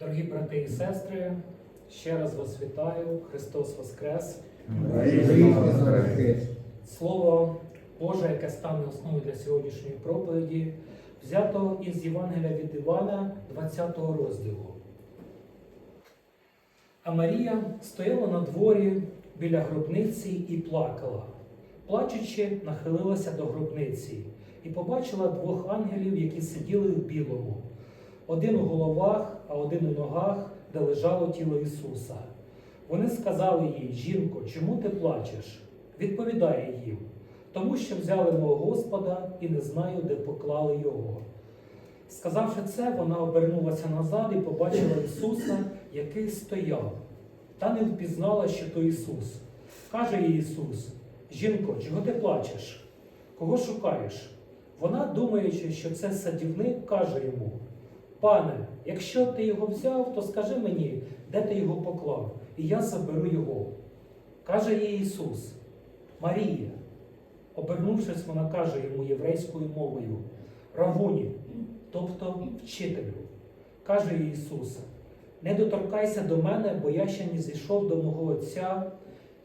Дорогі брати і сестри, ще раз вас вітаю. Христос Воскрес! Слово Боже, яке стане основою для сьогоднішньої проповіді, взято із Євангелія від Івана, 20 розділу. А Марія стояла на дворі біля гробниці і плакала. Плачучи, нахилилася до гробниці і побачила двох ангелів, які сиділи в білому, один у головах, а один у ногах, де лежало тіло Ісуса. Вони сказали їй, жінко, чому ти плачеш? Відповідає їм, тому що взяли мого Господа і не знаю, де поклали його. Сказавши це, вона обернулася назад і побачила Ісуса, який стояв, та не впізнала, що то Ісус. Каже їй Ісус: Жінко, чого ти плачеш? Кого шукаєш? Вона, думаючи, що це садівник, каже йому: Пане, якщо ти його взяв, то скажи мені, де ти його поклав, і я заберу його. Каже їй Ісус, Марія. Обернувшись, вона каже йому єврейською мовою Равуні, тобто вчителю. Каже їй Ісус, не доторкайся до мене, бо я ще не зійшов до мого Отця,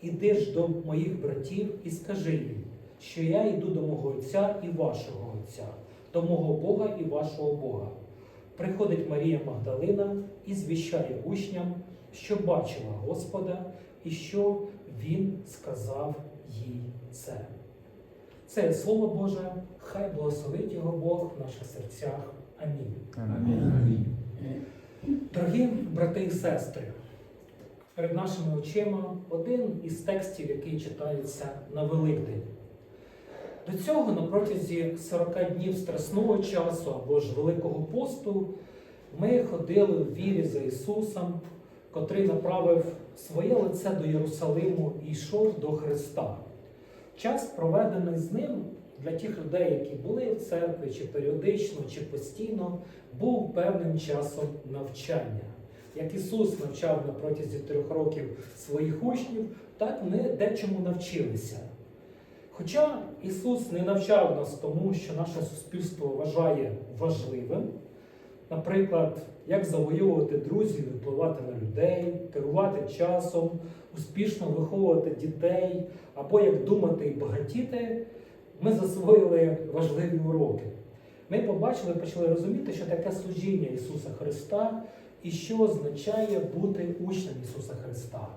іди ж до моїх братів і скажи їм, що я йду до мого Отця і вашого Отця, до мого Бога і вашого Бога. Приходить Марія Магдалина і звіщає учням, що бачила Господа і що Він сказав їй це. Це Слово Боже, хай благословить його Бог в наших серцях. Амінь. Дорогі брати і сестри, перед нашими очима один із текстів, який читається на Великдень. До цього на протязі 40 днів страсного часу або ж Великого посту ми ходили в вірі за Ісусом, котрий направив своє лице до Єрусалиму і йшов до Христа. Час, проведений з ним для тих людей, які були в церкві, чи періодично, чи постійно, був певним часом навчання. Як Ісус навчав на протязі трьох років своїх учнів, так ми дечому навчилися. Хоча Ісус не навчав нас тому, що наше суспільство вважає важливим, наприклад, як завоювати друзів, впливати на людей, керувати часом, успішно виховувати дітей, або як думати і багатіти, ми засвоїли важливі уроки. Ми побачили, почали розуміти, що таке служіння Ісуса Христа і що означає бути учнем Ісуса Христа.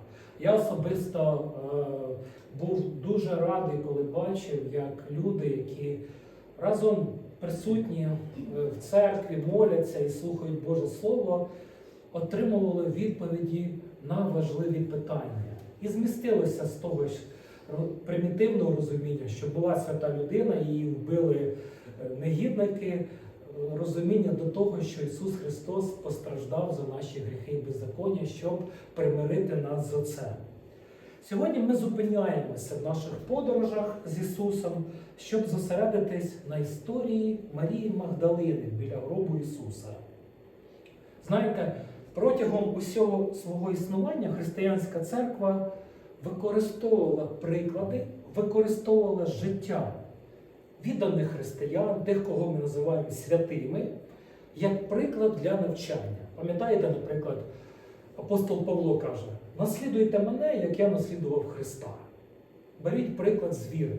Я особисто е, був дуже радий, коли бачив, як люди, які разом присутні е, в церкві, моляться і слухають Боже Слово, отримували відповіді на важливі питання. І змістилися з того ж примітивного розуміння, що була свята людина, її вбили е, негідники, розуміння до того, що Ісус Христос постраждав за наші гріхи і беззаконня, щоб примирити нас з Отцем. Сьогодні ми зупиняємося в наших подорожах з Ісусом, щоб зосередитись на історії Марії Магдалини біля гробу Ісуса. Знаєте, протягом усього свого існування християнська церква використовувала приклади, використовувала життя відданих християн, тих, кого ми називаємо святими, як приклад для навчання. Пам'ятаєте, наприклад, апостол Павло каже: наслідуйте мене, як я наслідував Христа. Беріть приклад з віри.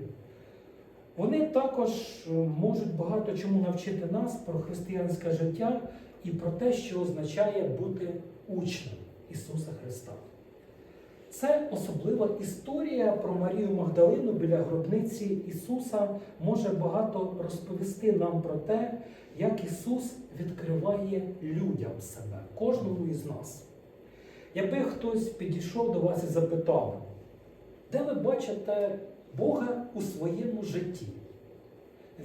Вони також е, можуть багато чому навчити нас про християнське життя і про те, що означає бути учнем Ісуса Христа. Це особлива історія про Марію Магдалину біля гробниці Ісуса може багато розповісти нам про те, як Ісус відкриває людям себе, кожному із нас. Якби хтось підійшов до вас і запитав, де ви бачите Бога у своєму житті?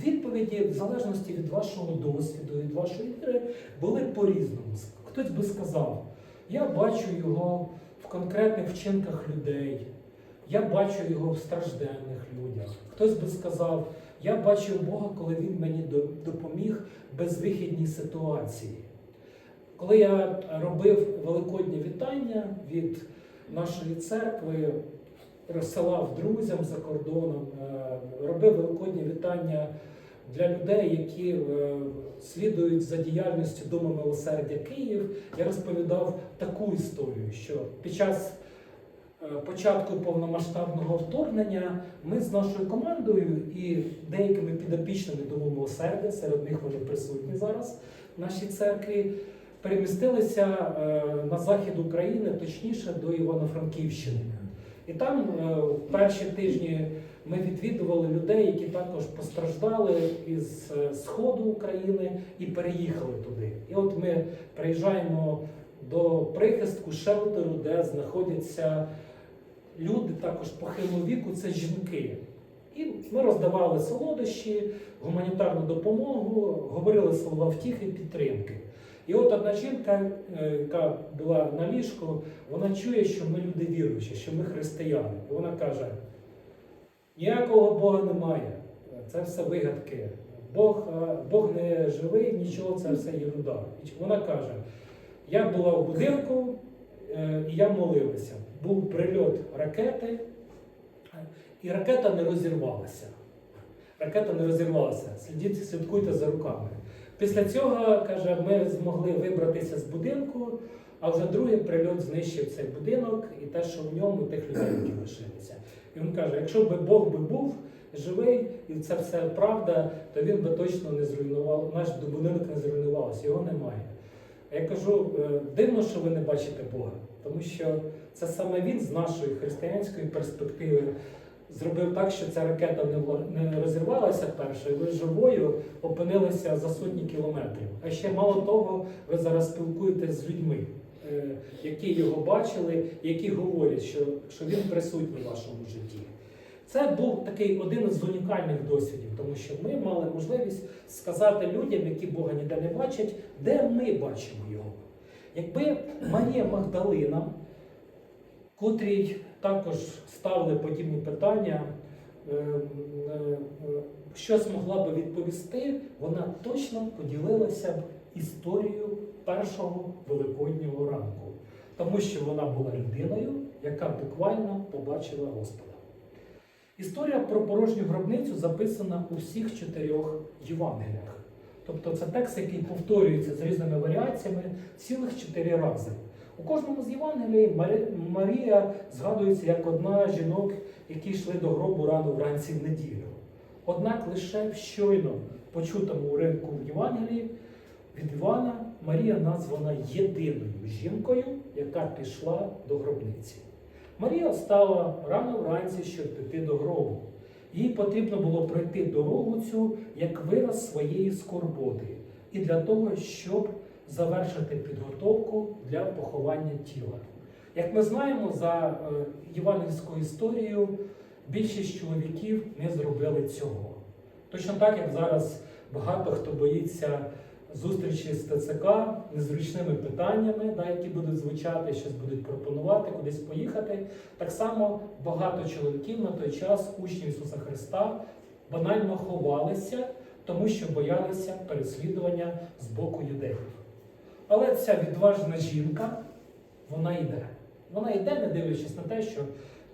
Відповіді, в залежності від вашого досвіду, від вашої віри, були по-різному. Хтось би сказав, я бачу його конкретних вчинках людей, я бачу його в стражденних людях. Хтось би сказав, я бачив Бога, коли Він мені допоміг в безвихідній ситуації. Коли я робив великоднє вітання від нашої церкви, розсилав друзям за кордоном, е, робив великоднє вітання для людей, які е, слідують за діяльністю Дому милосердя Київ, я розповідав таку історію, що під час е, початку повномасштабного вторгнення ми з нашою командою і деякими підопічними Дому милосердя, серед них вони присутні зараз в нашій церкві, перемістилися е, на захід України, точніше до Івано-Франківщини. І там перші тижні ми відвідували людей, які також постраждали із е, сходу України і переїхали туди. І от ми приїжджаємо до прихистку шелтеру, де знаходяться люди також похилого віку, це жінки. І ми роздавали солодощі, гуманітарну допомогу, говорили слова втіхи, підтримки. І от одна жінка, е, яка була на ліжку, вона чує, що ми люди віруючі, що ми християни. І вона каже: ніякого Бога немає, це все вигадки. Бог, е, Бог не живий, нічого, це все єруда. І вона каже: я була в будинку е, і я молився. Був прильот ракети, і ракета не розірвалася. Ракета не розірвалася. Слідіть, слідкуйте за руками. Після цього, каже, ми змогли вибратися з будинку, а вже другий прильот знищив цей будинок і те, що в ньому, тих людей, які лишилися. І він каже: якщо б Бог би був живий, і це все правда, то він би точно не зруйнував, наш будинок не зруйнувався, його немає. Я кажу, е, дивно, що ви не бачите Бога, тому що це саме він з нашої християнської перспективи зробив так, що ця ракета не розірвалася перше, і ви живою опинилися за сотні кілометрів. А ще мало того, ви зараз спілкуєтесь з людьми, які його бачили, які говорять, що, що він присутній в вашому житті. Це був такий один з унікальних досвідів, тому що ми мали можливість сказати людям, які Бога ніде не бачать, де ми бачимо його. Якби Марія Магдалина, котрій також ставили подібні питання, е, е, е, що змогла би відповісти, вона точно поділилася б історією першого великоднього ранку, тому що вона була людиною, яка буквально побачила Господа. Історія про порожню гробницю записана у всіх чотирьох Євангеліях. Тобто це текст, який повторюється з різними варіаціями цілих чотири рази. У кожному з Євангелій Марія згадується як одна з жінок, які йшли до гробу рано вранці в неділю. Однак лише в щойно почутому уривку в Євангелії від Івана Марія названа єдиною жінкою, яка пішла до гробниці. Марія встала рано вранці, щоб піти до гробу. Їй потрібно було пройти дорогу цю як вираз своєї скорботи і для того, щоб завершити підготовку для поховання тіла. Як ми знаємо, за е, євангельською історією більшість чоловіків не зробили цього. Точно так, як зараз багато хто боїться зустрічі з ТЦК незручними питаннями, да, які будуть звучати, щось будуть пропонувати, кудись поїхати. Так само багато чоловіків на той час, учнів Ісуса Христа, банально ховалися, тому що боялися переслідування з боку юдеїв. Але ця відважна жінка, вона йде. Вона йде, не дивлячись на те, що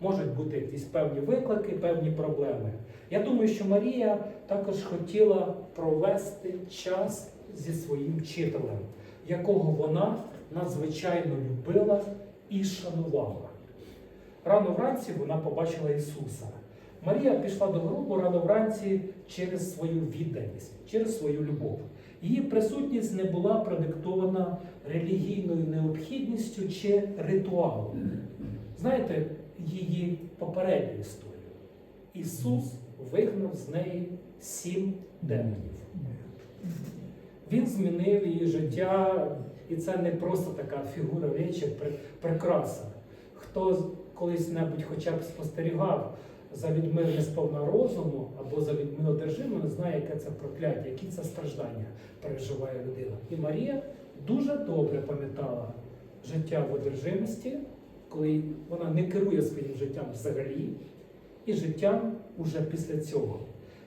можуть бути якісь певні виклики, певні проблеми. Я думаю, що Марія також хотіла провести час зі своїм вчителем, якого вона надзвичайно любила і шанувала. Рано вранці вона побачила Ісуса. Марія пішла до гробу рано вранці через свою відданість, через свою любов. Її присутність не була продиктована релігійною необхідністю чи ритуалом. Знаєте її попередню історію. Ісус вигнав з неї сім демонів. Він змінив її життя, і це не просто така фігура речі, прикраса. Хто колись-небудь хоча б спостерігав за людьми несповна розуму або за людьми одержимими, знає, яке це прокляття, які це страждання переживає людина. І Марія дуже добре пам'ятала життя в одержимості, коли вона не керує своїм життям взагалі, і життям уже після цього.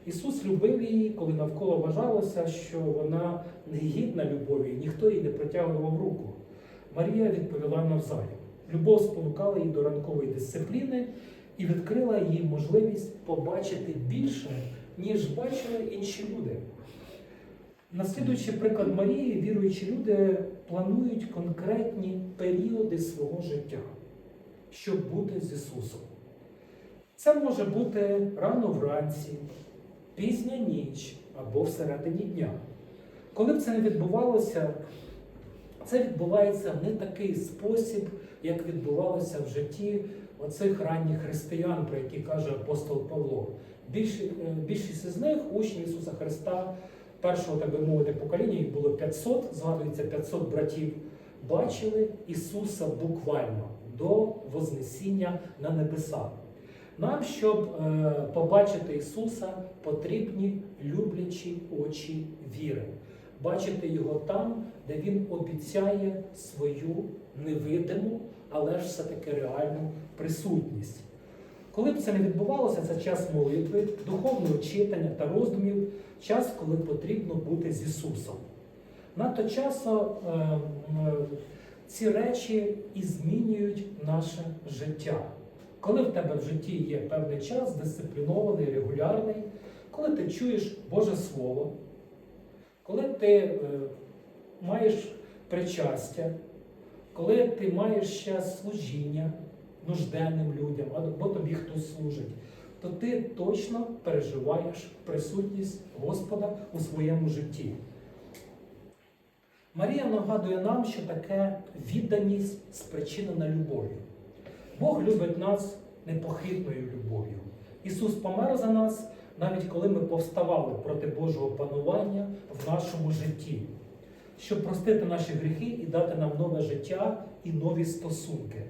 Ісус любив її, коли навколо вважалося, що вона не гідна любові, ніхто їй не протягував руку. Марія відповіла навзаєм. Любов спонукала її до ранкової дисципліни і відкрила їй можливість побачити більше, ніж бачили інші люди. Наслідуючи приклад Марії, віруючі люди планують конкретні періоди свого життя, щоб бути з Ісусом. Це може бути рано вранці, пізня ніч або всередині дня. Коли б це не відбувалося, це відбувається не такий спосіб, як відбувалося в житті оцих ранніх християн, про які каже апостол Павло. Е, більшість із них учні Ісуса Христа, першого, так би мовити, покоління, їх було 500, згадується 500 братів, бачили Ісуса буквально до Вознесіння на небеса. Нам, щоб е, побачити Ісуса, потрібні люблячі очі віри. Бачити Його там, де Він обіцяє свою невидиму, але ж все-таки реальну присутність. Коли б це не відбувалося, це час молитви, духовного читання та роздумів, час, коли потрібно бути з Ісусом. Надто часто е, е, ці речі і змінюють наше життя. Коли в тебе в житті є певний час, дисциплінований, регулярний, коли ти чуєш Боже Слово, коли ти е, маєш причастя, коли ти маєш ще служіння нужденним людям, або тобі хтось служить, то ти точно переживаєш присутність Господа у своєму житті. Марія нагадує нам, що таке відданість спричинена любов'ю. Бог любить нас непохитною любов'ю. Ісус помер за нас, навіть коли ми повставали проти Божого панування в нашому житті, щоб простити наші гріхи і дати нам нове життя і нові стосунки.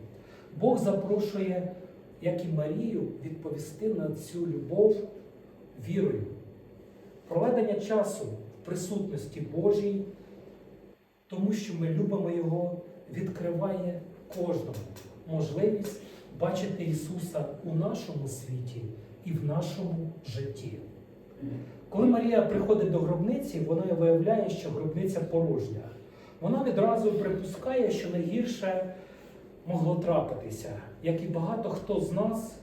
Бог запрошує, як і Марію, відповісти на цю любов вірою. Проведення часу в присутності Божій, тому що ми любимо Його, відкриває кожному можливість бачити Ісуса у нашому світі і в нашому житті. Коли Марія приходить до гробниці, вона виявляє, що гробниця порожня. Вона відразу припускає, що найгірше могло трапитися, як і багато хто з нас,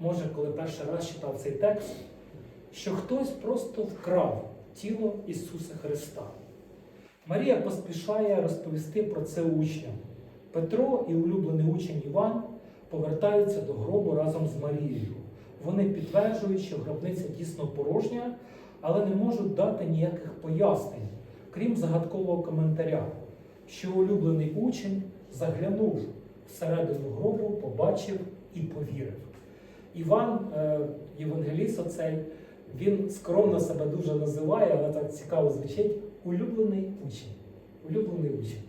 може, коли перший раз читав цей текст, що хтось просто вкрав тіло Ісуса Христа. Марія поспішає розповісти про це учням. Петро і улюблений учень Іван повертаються до гробу разом з Марією. Вони підтверджують, що гробниця дійсно порожня, але не можуть дати ніяких пояснень, крім загадкового коментаря, що улюблений учень заглянув всередину гробу, побачив і повірив. Іван, е, євангеліст оцей, він скромно себе дуже називає, але так цікаво звучить, улюблений учень. Улюблений учень.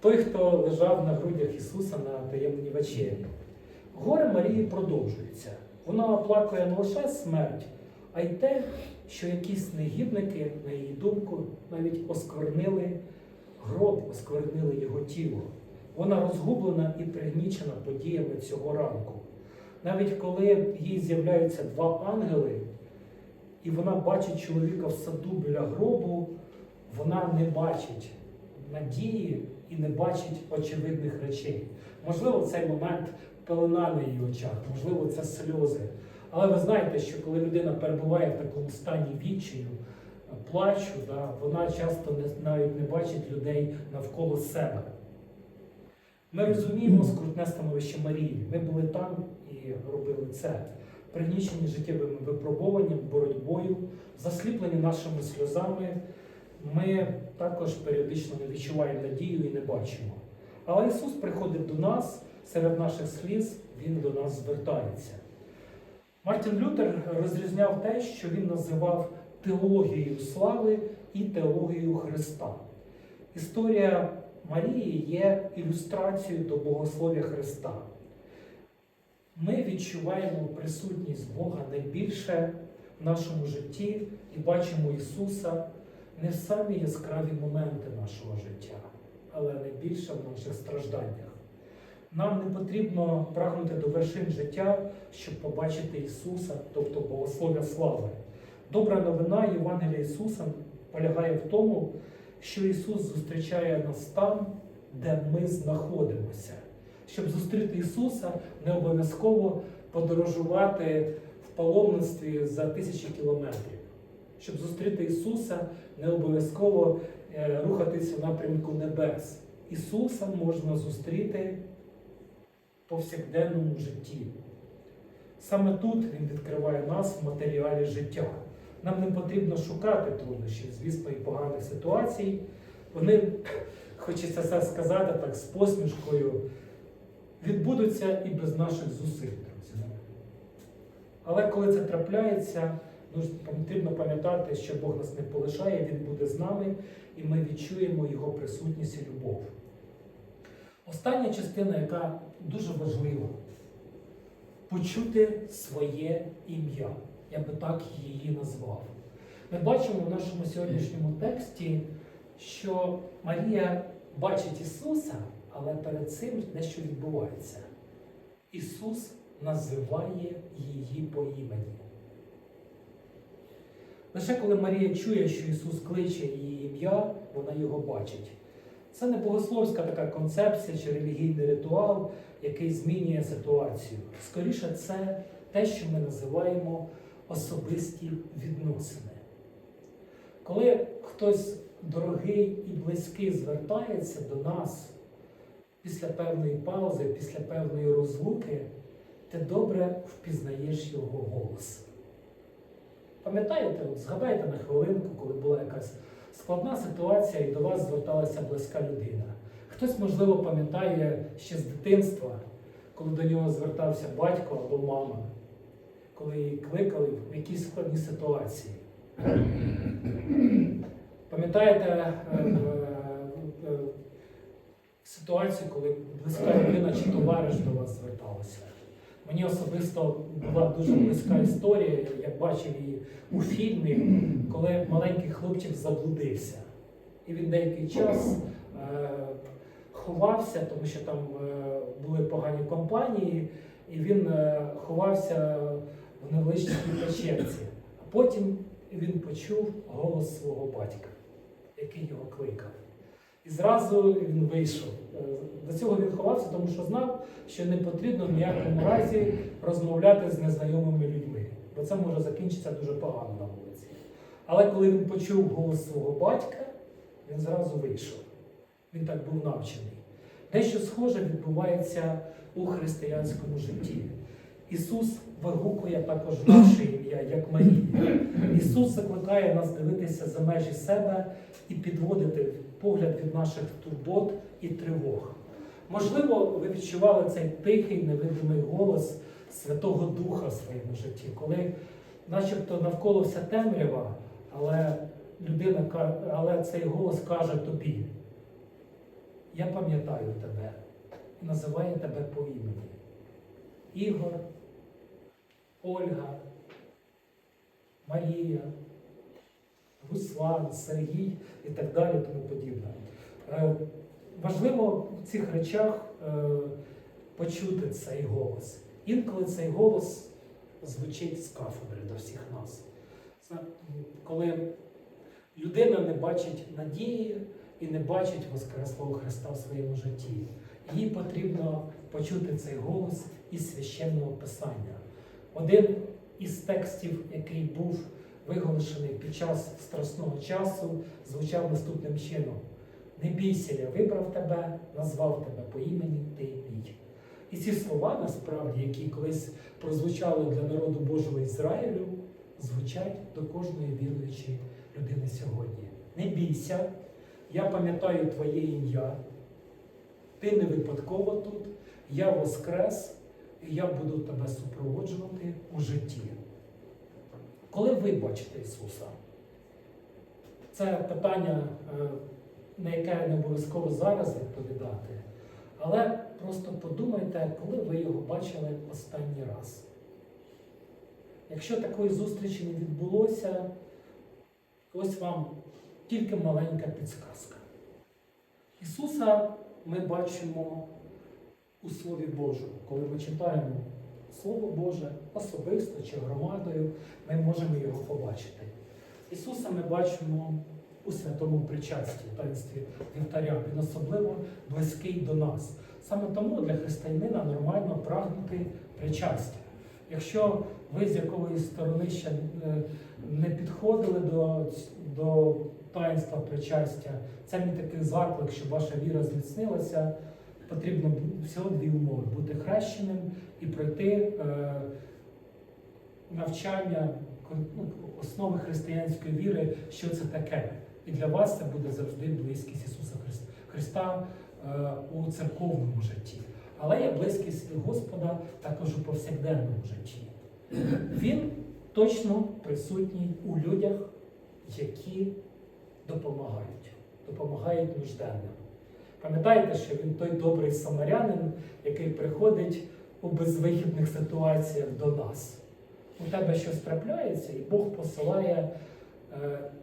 Той, хто лежав на грудях Ісуса на таємній вечері. Горе Марії продовжується. Вона оплакує не лише смерть, а й те, що якісь негідники, на її думку, навіть осквернили гроб, осквернили його тіло. Вона розгублена і пригнічена подіями цього ранку. Навіть коли їй з'являються два ангели, і вона бачить чоловіка в саду біля гробу, вона не бачить надії і не бачить очевидних речей. Можливо, в цей момент пелена на її очах, можливо, це сльози. Але ви знаєте, що коли людина перебуває в такому стані відчаю, плачу, да, вона часто не, навіть не бачить людей навколо себе. Ми розуміємо скрутне становище Марії. Ми були там і робили це. Пригнічені життєвими випробуваннями, боротьбою, засліплені нашими сльозами. Ми також періодично не відчуваємо надію і не бачимо. Але Ісус приходить до нас серед наших сліз, Він до нас звертається. Мартін Лютер розрізняв те, що він називав теологією слави і теологією Христа. Історія Марії є ілюстрацією до богослов'я Христа. Ми відчуваємо присутність Бога найбільше в нашому житті і бачимо Ісуса не в самі яскраві моменти нашого життя, але найбільше в наших стражданнях. Нам не потрібно прагнути до вершин життя, щоб побачити Ісуса, тобто Богослов'я слави. Добра новина Євангелія Ісуса полягає в тому, що Ісус зустрічає нас там, де ми знаходимося. Щоб зустріти Ісуса, не обов'язково подорожувати в паломництві за тисячі кілометрів. Щоб зустріти Ісуса, не обов'язково е, рухатися в напрямку небес. Ісуса можна зустріти в повсякденному житті. Саме тут Він відкриває нас в матеріалі життя. Нам не потрібно шукати труднощів, звісно, і поганих ситуацій. Вони, хочеться це сказати так з посмішкою, відбудуться і без наших зусиль, друзі. Але коли це трапляється, потрібно пам'ятати, що Бог нас не полишає, Він буде з нами, і ми відчуємо Його присутність і любов. Остання частина, яка дуже важлива, почути своє ім'я. Я би так її назвав. Ми бачимо в нашому сьогоднішньому тексті, що Марія бачить Ісуса, але перед цим дещо відбувається. Ісус називає її по імені. Лише коли Марія чує, що Ісус кличе її ім'я, вона його бачить. Це не богословська така концепція чи релігійний ритуал, який змінює ситуацію. Скоріше, це те, що ми називаємо особисті відносини. Коли хтось дорогий і близький звертається до нас після певної паузи, після певної розлуки, ти добре впізнаєш його голос. Пам'ятаєте, згадайте на хвилинку, коли була якась складна ситуація і до вас зверталася близька людина. Хтось, можливо, пам'ятає ще з дитинства, коли до нього звертався батько або мама, коли її кликали в якійсь складній ситуації. Пам'ятаєте е, е, е, ситуацію, коли близька людина чи товариш до вас зверталася? Мені особисто була дуже близька історія, я бачив її у фільмі, коли маленький хлопчик заблудився. І він деякий час е, ховався, тому що там е, були погані компанії, і він е, ховався в невеличкій печерці. А потім він почув голос свого батька, який його кликав. І зразу він вийшов. Е, До цього він ховався, тому що знав, що не потрібно в ніякому разі розмовляти з незнайомими людьми, бо це може закінчитися дуже погано на вулиці. Але коли він почув голос свого батька, він зразу вийшов. Він так був навчений. Дещо схоже відбувається у християнському житті. Ісус вигукує також наше ім'я, як Марія. Ісус закликає нас дивитися за межі себе і підводити погляд від наших турбот і тривог. Можливо, ви відчували цей тихий, невидимий голос Святого Духа в своєму житті, коли начебто навколо вся темрява, але людина але цей голос каже тобі: Я пам'ятаю тебе і називає тебе по імені. Ігор, Ольга, Марія, Руслан, Сергій і так далі, тому подібне. Важливо в цих речах е, почути цей голос. Інколи цей голос звучить з кафедри до всіх нас. Коли людина не бачить надії і не бачить Воскреслого Христа в своєму житті, їй потрібно почути цей голос із священного писання. Один із текстів, який був виголошений під час страсного часу, звучав наступним чином: Не бійся, я вибрав тебе, назвав тебе по імені, ти мій. І ці слова, насправді, які колись прозвучали для народу Божого Ізраїлю, звучать до кожної віруючої людини сьогодні. Не бійся, я пам'ятаю твоє ім'я, ти не випадково тут, я воскрес, і я буду тебе супроводжувати у житті. Коли ви бачите Ісуса? Це питання, е, на яке не обов'язково зараз відповідати. Але просто подумайте, коли ви його бачили останній раз. Якщо такої зустрічі не відбулося, ось вам тільки маленька підсказка. Ісуса ми бачимо у Слові Божому. Коли ми читаємо Слово Боже особисто чи громадою, ми можемо його побачити. Ісуса ми бачимо у святому причасті, таїнстві вівтаря. Він особливо близький до нас. Саме тому для християнина нормально прагнути причастя. Якщо ви з якоїсь сторони ще е, не підходили до, до таїнства причастя, це мій такий заклик, щоб ваша віра зміцнилася. Потрібно всього дві умови: бути хрещеним і пройти е, навчання ну, основи християнської віри, що це таке. І для вас це буде завжди близькість Ісуса Христа, е, у церковному житті. Але є близькість Господа також у повсякденному житті. Він точно присутній у людях, які допомагають, допомагають нужденним. Пам'ятаєте, що він той добрий самарянин, який приходить у безвихідних ситуаціях до нас. У тебе щось трапляється, і Бог посилає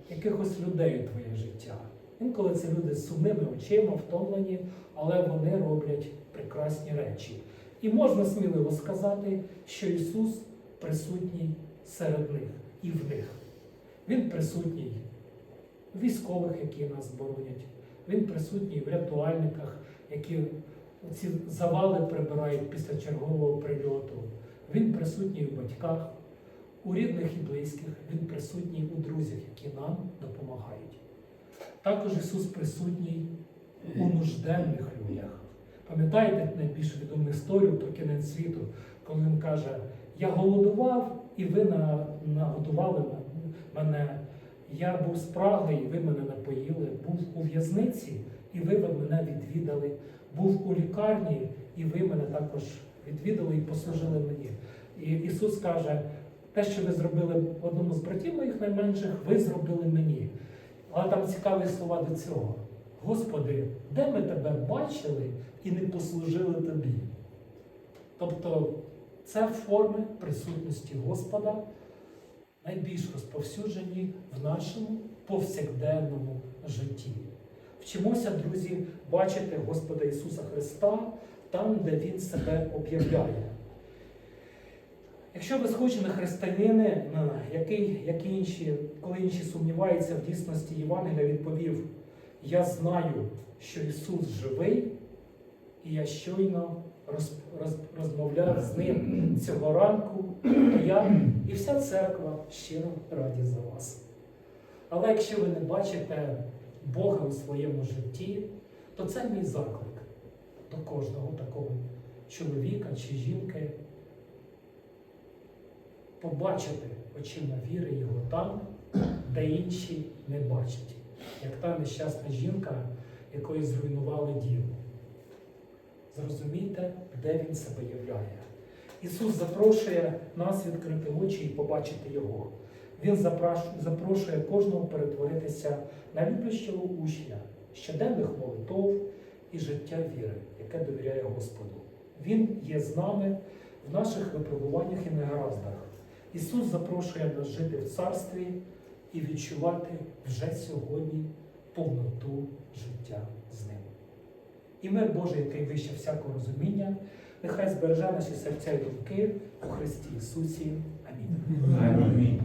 якихось людей твоє життя. Інколи це люди з сумними очима, втомлені, але вони роблять прекрасні речі. І можна сміливо сказати, що Ісус присутній серед них і в них. Він присутній в військових, які нас боронять. Він присутній в рятувальниках, які ці завали прибирають після чергового прильоту. Він присутній у батьках, у рідних і близьких. Він присутній у друзях, які нам допомагають. Також Ісус присутній у нужденних людях. Пам'ятаєте найбільш відому історію про кінець світу, коли він каже: Я голодував, і ви нагодували мене. Я був спраглий, і ви мене напоїли. Був у в'язниці, і ви мене відвідали. Був у лікарні, і ви мене також відвідали і послужили мені. І Ісус каже: те, що ви зробили одному з братів моїх найменших, ви зробили мені. Але там цікаві слова до цього. Господи, де ми тебе бачили і не послужили тобі? Тобто це форми присутності Господа найбільш розповсюджені в нашому повсякденному житті. Вчимося, друзі, бачити Господа Ісуса Христа там, де Він себе об'являє. Якщо ви схожі на християнини, на який, як інші, коли інші сумніваються в дійсності Євангелія, відповів: Я знаю, що Ісус живий, і я щойно роз, роз, розмовляв з ним цього ранку, і я і вся церква щиро раді за вас. Але якщо ви не бачите Бога у своєму житті, то це мій заклик до кожного такого чоловіка чи жінки побачити очима віри його там, де інші не бачать, як та нещасна жінка, якої зруйнували дім. Зрозумійте, де він себе являє. Ісус запрошує нас відкрити очі і побачити Його. Він запрошує кожного перетворитися на люблячого учня, щоденних молитов і життя віри, яке довіряє Господу. Він є з нами в наших випробуваннях і негараздах. Ісус запрошує нас жити в царстві і відчувати вже сьогодні повноту життя з ним. І мир Божий, який вище всякого розуміння, нехай збереже наші серця і думки у Христі Ісусі. Амінь. Амінь.